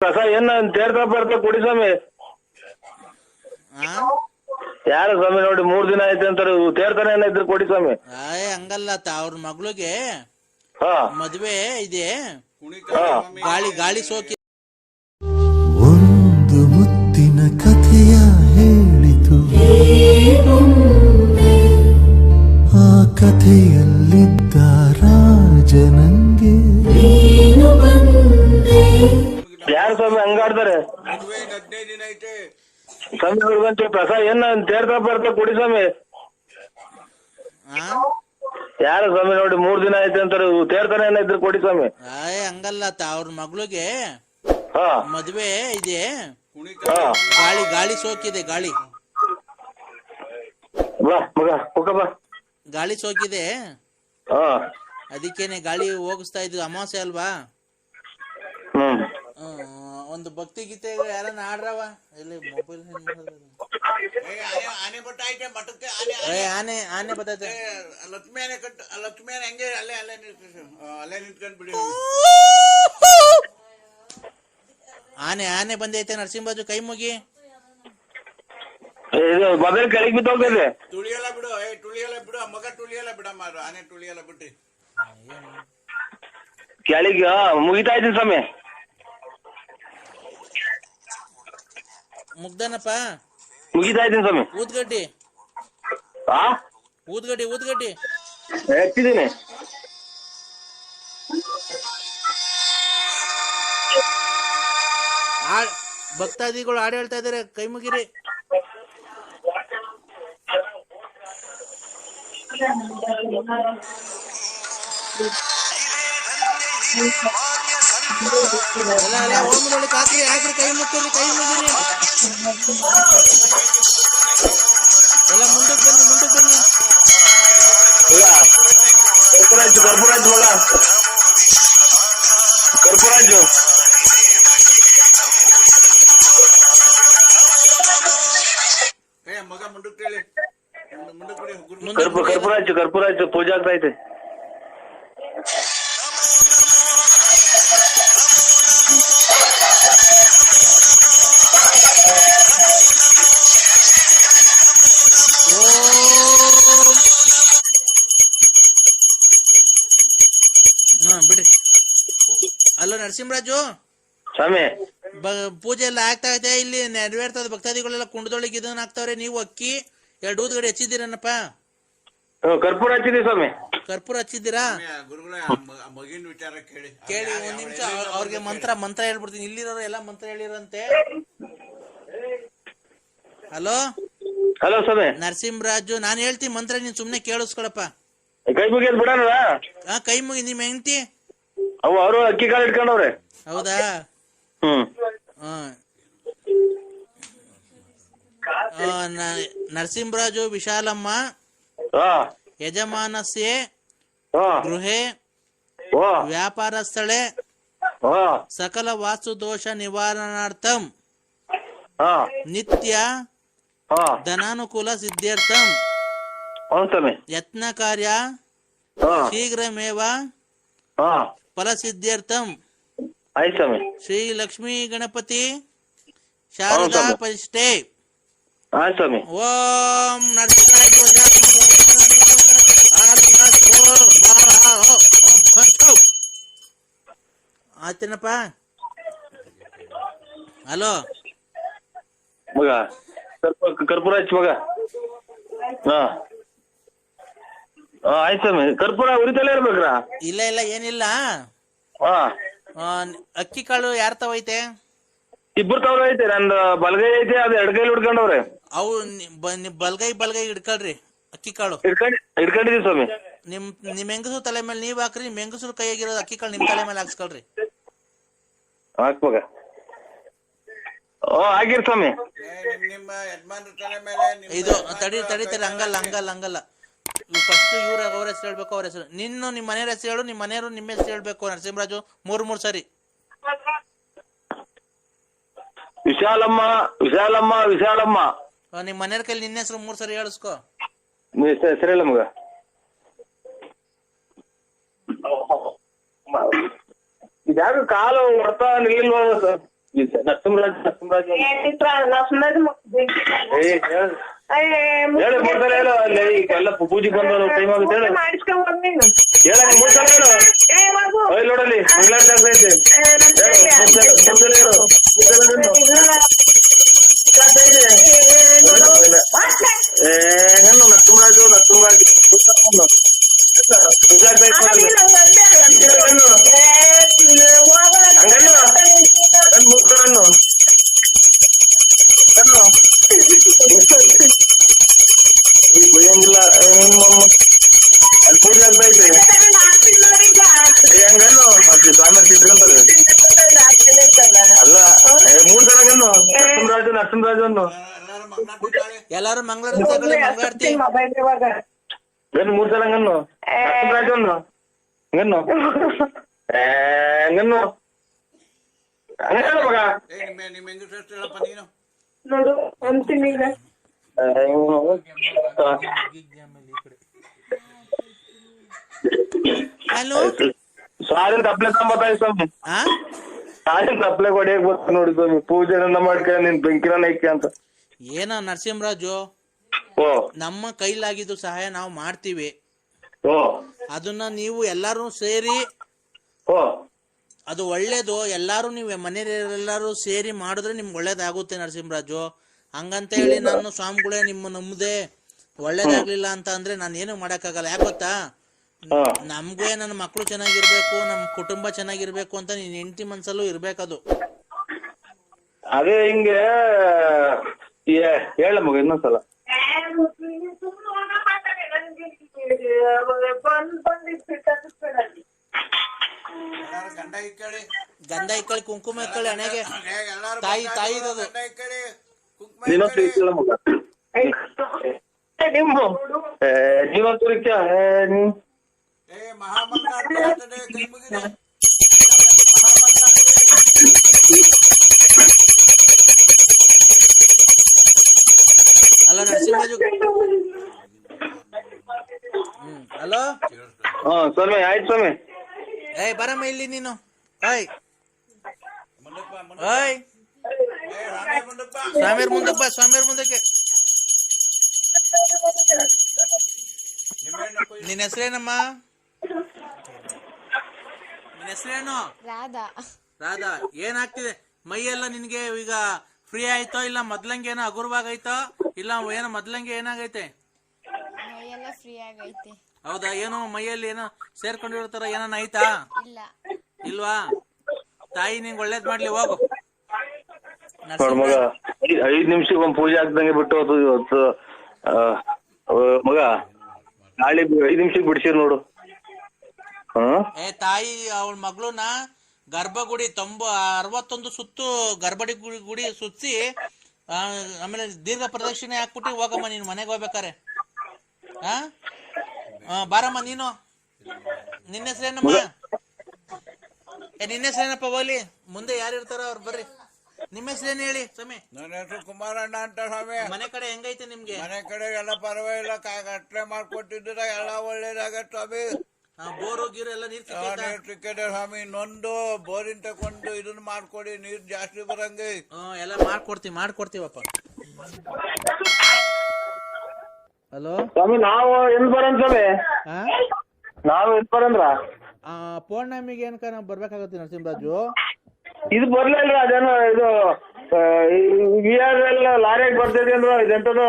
ಕಸ ಏನ ತೇರ್ತಾ ಬರ್ತಾ ಕುಡಿ ಸ್ವಾಮಿ. ಯಾರ ಸ್ವಾಮಿ ನೋಡಿ ಮೂರ್ ದಿನ ಆಯ್ತು ಅಂತಾರೆ ತೇರ್ತಾನೆ ಏನಾಯ್ತು ಕೊಡಿ ಸ್ವಾಮಿ. ಆಯ್ ಹಂಗಲ್ಲ ತ ಅವ್ರ ಮಗಳಿಗೆ ಹಾ. ಮದ್ವೆ ಇದೆ. ಗಾಳಿ ಗಾಳಿ ಸೋಕಿ ಹಂಗಾಡ್ತಾರೆ ಮದುವೆ ಇನ್ನು ಹದಿನೈದು ದಿನ ಐತೆ. ಸ್ವಾಮಿ ಅವ್ರಿಗಂತೂ ಕಸ ಏನ ತೇರ್ತಾ ಬರ್ತಾ ಕುಡಿ ಸ್ವಾಮಿ. ಆ? ಯಾರು ಸ್ವಾಮಿ ನೋಡಿ ಮೂರ್ ದಿನ ಆಯ್ತು ಅಂತಾರೆ ತೇರ್ತಾನೆ ಏನಾಯ್ತು ಕೊಡಿ ಸ್ವಾಮಿ. ಆಯ್ ಹಂಗಲ್ಲ ತ ಅವ್ರ ಮಗಳಿಗೆ ಹಾ. ಮದ್ವೆ ಇದೆ. ಕುಣಿತ. ಹಾ ಗಾಳಿ ಗಾಳಿ ಸೋಕಿದೆ ಗಾಳಿ. ಬಾ ಮಗ ಬಾ. ಗಾಳಿ ಸೋಕಿದೆ. ಹಾ. ಅದಕ್ಕೇನೆ ಗಾಳಿ ಹೋಗಿಸ್ತಾ ಇದ್ವಿ ಅಮಾವಾಸ್ಯೆ ಅಲ್ವಾ? ಹ್ಮ್. ಆ, ಒಂದು ಭಕ್ತಿ ಗೀತೆ ಯಾರನ್ನ ಆಡ್ರವ ಇಲ್ಲಿ ಮೊಬೈಲ್ ಏ, ಆನೆ ಆನೆ ಬಟ್ಟ ಐತೆ ಮಠಕ್ಕೆ ಆನೆ ಆನೆ ಆನೆ ಆನೆ ಬರ್ತೈತೆ ಏ, ಲಕ್ಷ್ಮಿ ಆನೆ ಕಟ್ ಲಕ್ಷ್ಮಿ ಆನೆ ಹಂಗೆ ಅಲ್ಲೇ ಅಲ್ಲೇ ನಿಂತ್ಕೊಂಡು ಅಲ್ಲೇ ನಿಂತ್ಕೊಂಡ್ ಬಿಡಿ ಆನೆ ಆನೆ ಬಂದೈತೆ ನರಸಿಂಹರಾಜು ಕೈ ಮುಗಿ ಇದು ಮೊಬೈಲ್ ಕೆಳಗ್ ಬಿದ್ದೋಗ್ತದೆ ತುಳಿಯಲ್ಲ ಬಿಡು ಏ ತುಳಿಯಲ್ಲ ಬಿಡು ಆ ಮಗ ತುಳಿಯಲ್ಲ ಬಿಡಮ್ಮ ಅದು ಆನೆ ತುಳಿಯಲ್ಲ ಬಿಟ್ರಿ ಕೆಳಗೆ ಹಾ ಮುಗಿತಾ ಇದ್ದೀನಿ ಸ್ವಾಮಿ ಮುಗ್ದನಪ್ಪ? ಮುಗಿತಾ ಇದ್ದೀನಿ ಸ್ವಾಮಿ. ಊದ್ಗಡ್ಡಿ. ಹಾ ಊದ್ಗಡ್ಡಿ ಊದ್ಗಡ್ಡಿ. ಎತ್ತಿದ್ದೀನಿ. ಆ- ಭಕ್ತಾದಿಗಳು ಹಾಡು ಹೇಳ್ತಾ ಇದಾರೆ ಕೈ ಮುಗಿರಿ. ಧನ್ಯ ಎಲ್ಲ ಓಮನೊಳಗೆ ಹಾಕ್ರಿ ಹಾಕ್ರಿ ಕೈ ಮುಗ್ರಿ ಕೈ ಮುಗಿರಿ ಎಲ್ಲ ಮುಂದಕ್ಕೆ ಬನ್ನಿ ಮುಂದಕ್ಕೆ ಬನ್ನಿ ಕರ್ಪೂರಾಜು ಕರ್ಪೂರಾಜು ಮಗ ಕರ್ಪೂರಾಜು ಏ ಮಗ ಮುಂದಕ್ಕೆ ಹೇಳಿ ಮುಂದಕ್ಕೆ ಬಿಡಿ ಗುರು ಮುಂದಕ್ಕೆ ಕರ್ಪೂ ಕರ್ಪೂರಾಜು ಕರ್ಪೂರಾಜು ಪೂಜೆ ಆಗ್ತಾ ಐತೆ ನರಸಿಂಹರಾಜು? ಸ್ವಾಮಿ. ಪೂಜೆ ಎಲ್ಲ ಆಗ್ತಾ ಐತೆ ಇಲ್ಲಿ ನೆರವೇರ್ತದ ಭಕ್ತಾದಿಗಳೆಲ್ಲ ಕುಂಡದೊಳಗೆ ಇದನ್ನ ಹಾಕ್ತಾವ್ರೆ ನೀವು ಅಕ್ಕಿ ಎರಡು ಊದ್ಗಡೆ ಹಚ್ಚಿದ್ದೀರನಪ್ಪ. ಕರ್ಪೂರ ಹಚ್ಚಿದೀವಿ ಸ್ವಾಮಿ. ಕರ್ಪೂರ ಹಚ್ಚಿದ್ದೀರಾ? ಗುರುಗಳೇ ಮಗಿನ ವಿಚಾರ ಕೇಳಿ. ಕೇಳಿ ಒಂದ್ ನಿಮಿಷ ಅವ್ರಿಗೆ ಮಂತ್ರ ಮಂತ್ರ ಹೇಳ್ಬಿಡ್ತೀನಿ. ಇಲ್ಲಿರೋರು ಎಲ್ಲ ಮಂತ್ರ ಹೇಳಿರಂತೆ. ಹಲೋ? ಹಲೋ ಸ್ವಾಮಿ. ನರಸಿಂಹರಾಜು ನಾನು ಹೇಳ್ತೀನಿ ಮಂತ್ರ ನೀನ್ ಸುಮ್ನೆ ಕೇಳಿಸ್ಕೊಳಪ್ಪ. ಕೈ ಮುಗಿಯೋದು ಬಿಡೋಣ ಆ ಕೈ ಮುಗಿ ನಿಮ್ ಹೆಂಡತಿ? ಅವು ಅವರು ಅಕ್ಕಿ ಕಾಳು ಇಟ್ಕೊಂಡವ್ರೆ ಹೌದಾ ಹ್ಮ್ ಆ. ಆ, ನ- ನರಸಿಂಹರಾಜು ವಿಶಾಲಮ್ಮ ಹಾ ಯಜಮಾನಸ್ಯೆ ಹಾ ಗೃಹೆ ಓ ವ್ಯಾಪಾರ ಸ್ಥಳೆ ಹಾ ಸಕಲ ವಾಸ್ತು ದೋಷ ನಿವಾರಣಾರ್ಥಂ ಹಾ ನಿತ್ಯ ಹಾ ಧನಾನುಕೂಲ ಸಿದ್ಧಾರ್ಥಂ అవును స్వామి ಯತ್ನ ಕಾರ್ಯ ఆ, ಶೀಘ್ರಮೇವ ఆ, ಫಲಸಿದ್ಧಾರ್ಥಂ ಆಯ್ತು ಸ್ವಾಮಿ ಶ್ರೀ ಲಕ್ಷ್ಮೀ ಗಣಪತಿ ಶಾರದಾ ಸ್ವಾಮಿ. ಪರಿಷ್ಟೆ ಆಯ್ತು ಸ್ವಾಮಿ ಓಂ ನರಸಿಂಹಾಯ ಆಯ್ತೇನಪ್ಪ ಹಲೋ ಮಗ ಕರ್ಪೂರ ಕರ್ಪೂರ ಹಚ್ಚಿ ಮಗ ಹಾ ಹಾ ಆಯ್ತು ಸ್ವಾಮಿ. ಕರ್ಪೂರ ಉರಿತಲೇ ಇರ್ಬೇಕ್ರಾ? ಇಲ್ಲ ಇಲ್ಲ ಏನಿಲ್ಲ. ಹಾ. ಆ, ಅಕ್ಕಿ ಕಾಳು ಯಾರ ತವ ಐತೆ? ಇಬ್ರು ತವ್ರ ಐತೆ. ನಂದು ಬಲಗೈ ಐತೆ ಅದು ಎಡಗೈಲಿ ಹಿಡ್ಕೊಂಡವ್ರೆ ಅವು ನಿ- ಬ- ನಿ- ಬಲ್ಗೈ ಬಲ್ಗೈ ಹಿಡ್ಕೊಳ್ರಿ ಅಕ್ಕಿ ಕಾಳು. ಹಿಡ್ಕೊಂಡ್ ಹಿಡ್ಕೊಂಡಿದೀವಿ ಸ್ವಾಮಿ. ನಿಮ್ ನಿಮ್ ಹೆಂಗಸರು ತಲೆ ಮೇಲೆ ನೀವ್ ಹಾಕ್ರಿ ನಿಮ್ ಹೆಂಗಸರು ಕೈಯಾಗಿರೋದು ಅಕ್ಕಿ ಕಾಳು ನಿಮ್ ತಲೆ ಮೇಲೆ ಹಾಕ್ಸ್ಕೊಳ್ರಿ. ಹಾಕ್ ಮಗ ಓ ಆಗಿರ್ ಸ್ವಾಮಿ. ಏ, ನಿಮ್ ನಿಮ್ಮ ಯಜಮಾನ್ರ ತಲೆ ಮೇಲೆ ನಿಮ್ಮ ಇದು ಯಜಮಾನ್ರ ತಡಿ ತಡಿ ತಡಿ ಕೈ ಹಂಗಲ್ಲ ಮೇಲೆ ಹಂಗಲ್ಲ ಹಂಗಲ್ಲ. ಫಸ್ಟ್ ಇವ್ರ ಅವ್ರ ಹೆಸರು ಹೇಳ್ಬೇಕು ಅವ್ರ ಹೆಸರು ನಿನ್ನ ನಿಮ್ಮ ಮನೆಯವ್ರ ಹೆಸರು ಹೇಳು ನಿಮ್ಮ ಮನೆಯವರು ನಿಮ್ಮ ಹೆಸರು ಹೇಳ್ಬೇಕು ನರಸಿಂಹರಾಜು. ಮೂರ್ ಮೂರ್ ಸರಿ. ವಿಶಾಲಮ್ಮ ವಿಶಾಲಮ್ಮ ವಿಶಾಲಮ್ಮ. ಆ, ನಿಮ್ ಮನೆಯವ್ರ ಕೈಲಿ ನಿನ್ನ ಹೆಸರು ಮೂರ್ ಸರಿ ಹೇಳಿಸ್ಕೋ. ಹೆಸರು ಹೇಳ ಸರಿಯಲ್ಲ ಮಗ ಇದ್ಯಾರು ಕಾಲು ಹೊಡ್ತಾ ನಿಲ್ಲಿಲ್ವ ನರಸಿಂಹರಾಜ್ ನರಸಿಂಹರಾಜ್ ಹೇಳಿ ಮೂರ್ ಸಲ ಹೇಳು ಅಲ್ಲಿ ಎಲ್ಲ ಪೂಜೆ ಬಂದವರು ಟೈಮ್ ಆಗುತ್ತೆ ಹೇಳು ಹೇಳ ಮೂರ್ ಸಲ ಹೇಳು ಓಯ್ ನೋಡಲ್ಲಿ ಮಂಗಳಾರ ಐತೆ. ಏ ಹೆಣ್ಣು ನರಸಿಂಹರಾಜು ನರಸಿಂಹರಾಜ್ ನರಸಿಂಹರಾಜು ಅನ್ನು. ಎಲ್ಲಾರು ಮಂಗಳೂರು ಎಲ್ಲಾರು ಮಂಗಳಾರತಿ. ಗನ್ನು ಮೂರ್ ಸಲ ಹಂಗನ್ನು? ನರಸಿಂಹರಾಜು ಅನ್ನು. ಗನ್ನು ಏ ಹಂಗನ್ನು? ಹಂಗಲ್ಲ ಮಗ? ನೋಡು ಅಂತೀನಿ ಈಗ. ಹಲೋ? ಸಾರಿ ತಪ್ಪಲೆ ತಗೊಂಬತ್ತಾಯಿ ಸ್ವಾಮಿ. ಆ ಸಪ್ಲೈ ಹೊಡಿಯಕ್ ಬರ್ತ ನೋಡಿ ಸ್ವಾಮಿ. ಪೂಜೆನ ಮಾಡ್ಕ ನಿನ್ ಬೆಂಕಿನ ಐಕೆ ಅಂತ. ಏನ ನರಸಿಂಹರಾಜು? ಓ. ನಮ್ಮ ಕೈಲಾಗಿದ್ದು ಸಹಾಯ ನಾವು ಮಾಡ್ತೀವಿ. ಓ. ಅದನ್ನ ನೀವು ಎಲ್ಲಾರು ಸೇರಿ ಓ. ಅದು ಒಳ್ಳೇದು. ಎಲ್ಲಾರು ನೀವು ಮನೆಯವರೆಲ್ಲರೂ ಸೇರಿ ಮಾಡಿದ್ರೆ ನಿಮ್ಗೆ ಒಳ್ಳೇದಾಗುತ್ತೆ ನರಸಿಂಹರಾಜು. ಹಂಗಂತ ಹೇಳಿ ನಾನು ಸ್ವಾಮಿಗಳೇ ನಿಮ್ಮ ನಂಬದೆ ಒಳ್ಳೇದಾಗ್ಲಿಲ್ಲ ಅಂತ ಅಂದ್ರೆ ನಾನು ಏನು ಮಾಡಕ್ಕಾಗಲ್ಲ. ಯಾಕೆ ಗೊತ್ತಾ? ನಮ್ಗೆ ನನ್ನ ಮಕ್ಕಳು ಚೆನ್ನಾಗಿರ್ಬೇಕು ನಮ್ ಕುಟುಂಬ ಚೆನ್ನಾಗಿರ್ಬೇಕು ಅಂತ ನೀನ್ ಹೆಂಡತಿ ಮನ್ಸಲ್ಲೂ ಇರ್ಬೇಕದು. ಅದೇ ಹಿಂಗೆ ಹೇಳ ಮಗ ಇನ್ನೊಂದ್ಸಲ. ಎಲ್ಲಾರು ಗಂಡ ಇಕ್ಕಳಿ ಗಂಧ ಇಕ್ಕಳಿ ಕುಂಕುಮ ಇಕ್ಕಳಿ ಹಣೆಗೆ. ತಾಯಿ- ತಾಯಿ ಇರೋದು. ಗಂಡ ಇಕ್ಕಳಿ ಕುಂಕುಮ ನೀನೊಂದು ಮಗ. ನಿಂಬು. ಏ ನೀನೊಂದು ಇಕ್ಕ ಏ ನೀ ಏ ಮಹಾಮಂಗಳಾರತಿ ಆಗ್ತದೆ ಕೈ ಮುಗಿದೆ ಮಹಾಮಂಗಳಾರತಿ ಅಲ್ಲ ನರಸಿಂಹರಾಜು ಹ್ಮ್ ಹಲೋ ಹಾ ಸ್ವಾಮಿ ಆಯ್ತು ಸ್ವಾಮಿ ಏಯ್ ಬರಮ್ಮ ಇಲ್ಲಿ ನೀನು ಏಯ್ ಮುಂದಪ್ಪ ಮುಂದ ಏಯ್ ಏ ರಾಮೇ ಮುಂದಪ್ಪ ಸ್ವಾಮಿಯರ್ ಮುಂದಕ್ಕೆ ಬಾ ಸ್ವಾಮಿಯರ್ ಮುಂದಕ್ಕೆ ನಿಮ್ಮೆಣ್ಣ ಕೊಯ್ ನಿನ್ನ ಹೆಸರೇನಮ್ಮ ನಿನ್ನ ಹೆಸರೇನು? ರಾಧಾ. ರಾಧಾ ಏನಾಗ್ತಿದೆ? ಮೈಯೆಲ್ಲ ನಿನ್ಗೆ ಈಗ ಫ್ರೀ ಆಯ್ತೋ ಇಲ್ಲ ಮೊದ್ಲಂಗೆ ಏನೋ ಹಗುರವಾಗೈತೋ ಇಲ್ಲ ಏನೋ ಮೊದ್ಲಂಗೆ ಏನಾಗೈತೆ? ಮೈಯೆಲ್ಲ ಫ್ರೀ ಆಗೈತೆ. ಹೌದಾ? ಏನೋ ಮೈಯಲ್ಲಿ ಏನೋ ಸೇರ್ಕೊಂಡಿರ್ತಾರ ಏನಾನ ಐತಾ ಇಲ್ಲ. ಇಲ್ವಾ? ತಾಯಿ ನಿಂಗೆ ಒಳ್ಳೇದ್ ಮಾಡ್ಲಿ ಹೋಗು. ನೋಡ್ ಮಗ ಐ- ಐದ್ ನಿಮಿಷಕ್ಕೆ ಒಂದ್ ಪೂಜೆ ಆಗ್ದಂಗೆ ಬಿಟ್ಟು ಹೋತು ಇವತ್ತು ಆ, ಆ, ಮಗ ನಾಳೆ ಬಿ- ಐದ್ ನಿಮಿಷಕ್ಕೆ ಬಿಡ್ಸಿರ್ ನೋಡು. ಏ ತಾಯಿ ಅವಳ ಮಗಳನ್ನ ಗರ್ಭಗುಡಿ ತೊಂಬ ಅರವತ್ತೊಂದು ಸುತ್ತು ಗರ್ಭಡಿ ಗುಡಿ ಗುಡಿ ಸುತ್ತಿ ಆಮೇಲೆ ದೀರ್ಘ ಪ್ರದಕ್ಷಿಣೆ ಹಾಕ್ಬಿಟ್ಟು ಹೋಗಮ್ಮ ನೀನ್ ಮನೆಗೆ ಹೋಗ್ಬೇಕಾರೆ. ಹಾ ಆ, ಬಾರಮ್ಮ ನೀನು. ನಿನ್ನ ಹೆಸರೇನಮ್ಮ? ಏ ನಿನ್ನ ಹೆಸರೇನಪ್ಪ ಹೋಗ್ಲಿ. ಮುಂದೆ ಯಾರು ಇರ್ತಾರ ಅವ್ರು ಬರ್ರಿ. ನಿಮ್ಮ ಹೆಸರೇನು ಹೇಳಿ ಸ್ವಾಮಿ? ನನ್ನ ಹೆಸರು ಕುಮಾರಣ್ಣ ಅಂತ ಸ್ವಾಮಿ. ಮನೆ ಕಡೆ ಹೆಂಗೈತೆ ನಿಮ್ಗೆ? ಮನೆ ಕಡೆ ಎಲ್ಲ ಪರವಾಗಿಲ್ಲ ಅಟ್ಲೆ ಮಾಡ್ಕೊಟ್ಟಿದ್ದೀರ ಎಲ್ಲ ಒಳ್ಳೇದಾಗತ್ತೆ ಸ್ವಾಮಿ. ಬೋರು ಗೀರು ಎಲ್ಲ ನೀರ್ ನೀರ್ ಸಿಕ್ಕಿದೆ ಸ್ವಾಮಿ. ಇನ್ನೊಂದು ಬೋರಿನ ತಕೊಂಡು ಇದನ್ನ ಮಾಡ್ಕೊಡಿ ನೀರ್ ಜಾಸ್ತಿ ಬರಂಗೆ. ಹ್ಮ್ ಎಲ್ಲ ಮಾಡ್ಕೊಡ್ತೀವಿ ಮಾಡ್ಕೊಡ್ತೀವಪ್ಪ. ಹಲೋ? ಸ್ವಾಮಿ ನಾವು ಎಲ್ಲಿ ಬರೋಣ ಸ್ವಾಮಿ? ನಾವು ಎಲ್ಲಿ ಬರಂದ್ರ ಪೌರ್ಣಮಿಗೆ ಏನಕ ನಾವು ಬರ್ಬೇಕಾಗತ್ತೆ ನರಸಿಂಹರಾಜು? ಇದು ಬರ್ಲಿಲ್ಲ ಅದೇನೋ ಇದು ವಿ ಆರ್ ಎಲ್ ಲಾರಿಯಾಗಿ ಬರ್ತೈತಿ ಅಂದ್ರ ಇದೆಂತದು